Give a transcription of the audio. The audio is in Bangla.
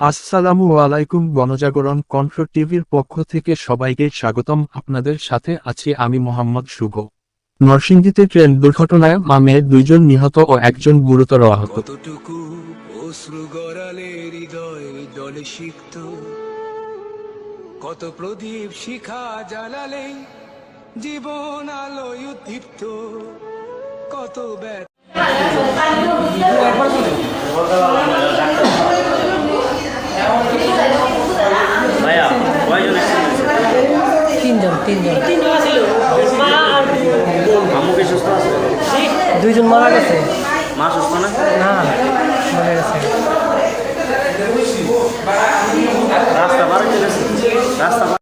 আসসালামু আলাইকুম গণজাগরণ কণ্ঠ টিভির পক্ষ থেকে সবাইকে স্বাগতম। আপনাদের সাথে আছি আমি মোহাম্মদ শুভ। নরসিংদীতে ট্রেন দুর্ঘটনায় মামে দুইজন নিহত ও একজন গুরুতর আহত। কত প্রদীপ শিখা জ্বালালে জীবন আলোয় উদ্দীপ্ত? কত ব্যথা তিনজন। দুইজন মারা গেছে। মা সুস্থ না? না মারা গেছে। রাস্তা রাস্তা